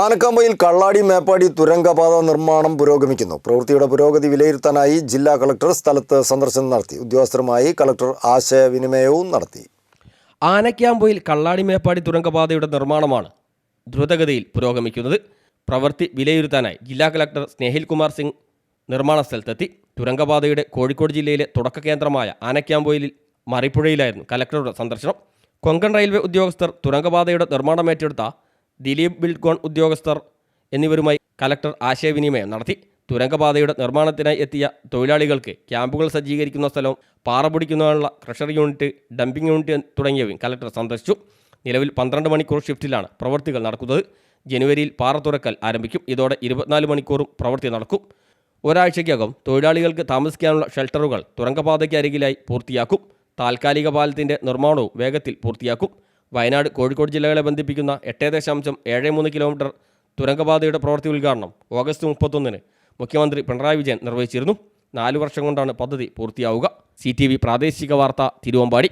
ആനക്കാമ്പയിൽ കള്ളാടി മേപ്പാടി തുരങ്കപാത നിർമ്മാണം പുരോഗമിക്കുന്നു. പ്രവൃത്തിയുടെ പുരോഗതി വിലയിരുത്താനായി ജില്ലാ കളക്ടർ സ്ഥലത്ത് സന്ദർശനം നടത്തി. ഉദ്യോഗസ്ഥരുമായി കളക്ടർ ആശയവിനിമയവും നടത്തി. ആനക്കാമ്പയിൽ കള്ളാടി മേപ്പാടി തുരങ്കപാതയുടെ നിർമ്മാണമാണ് ദ്രുതഗതിയിൽ പുരോഗമിക്കുന്നത്. പ്രവൃത്തി വിലയിരുത്താനായി ജില്ലാ കളക്ടർ സ്നേഹിൽ കുമാർ സിംഗ് നിർമ്മാണ സ്ഥലത്തെത്തി. തുരങ്കപാതയുടെ കോഴിക്കോട് ജില്ലയിലെ തുടക്ക കേന്ദ്രമായ ആനക്യാമ്പൊയിലിൽ മറിപ്പുഴയിലായിരുന്നു കലക്ടറുടെ സന്ദർശനം. കൊങ്കൺ റെയിൽവേ ഉദ്യോഗസ്ഥർ തുരങ്കപാതയുടെ നിർമ്മാണം ഏറ്റെടുത്ത ദിലീപ് ബിൽഡ്കോൺ ഉദ്യോഗസ്ഥർ എന്നിവരുമായി കലക്ടർ ആശയവിനിമയം നടത്തി. തുരങ്കപാതയുടെ നിർമ്മാണത്തിനായി എത്തിയ തൊഴിലാളികൾക്ക് ക്യാമ്പുകൾ സജ്ജീകരിക്കുന്ന സ്ഥലവും പാറ പൊടിക്കുന്നതിനുള്ള ക്രഷർ യൂണിറ്റ് ഡംപിംഗ് യൂണിറ്റ് തുടങ്ങിയവയും കലക്ടർ സന്ദർശിച്ചു. നിലവിൽ പന്ത്രണ്ട് മണിക്കൂർ ഷിഫ്റ്റിലാണ് പ്രവൃത്തികൾ നടക്കുന്നത്. ജനുവരിയിൽ പാറ തുറക്കൽ ആരംഭിക്കും. ഇതോടെ ഇരുപത്തിനാല് മണിക്കൂറും പ്രവൃത്തി നടക്കും. ഒരാഴ്ചയ്ക്കകം തൊഴിലാളികൾക്ക് താമസിക്കാനുള്ള ഷെൽട്ടറുകൾ തുരങ്കപാതയ്ക്ക് അരികിലായി പൂർത്തിയാക്കും. താൽക്കാലിക പാലത്തിന്റെ നിർമ്മാണവും വേഗത്തിൽ പൂർത്തിയാക്കും. വയനാട് കോഴിക്കോട് ജില്ലകളെ ബന്ധിപ്പിക്കുന്ന എട്ട് ദശാംശം ഏഴ് മൂന്ന് കിലോമീറ്റർ തുരങ്കപാതയുടെ പ്രവൃത്തി ഉദ്ഘാടനം ഓഗസ്റ്റ് മുപ്പത്തൊന്നിന് മുഖ്യമന്ത്രി പിണറായി വിജയൻ നിർവഹിച്ചിരുന്നു. നാലു വർഷം കൊണ്ടാണ് പദ്ധതി പൂർത്തിയാവുക. സി പ്രാദേശിക വാർത്ത തിരുവമ്പാടി.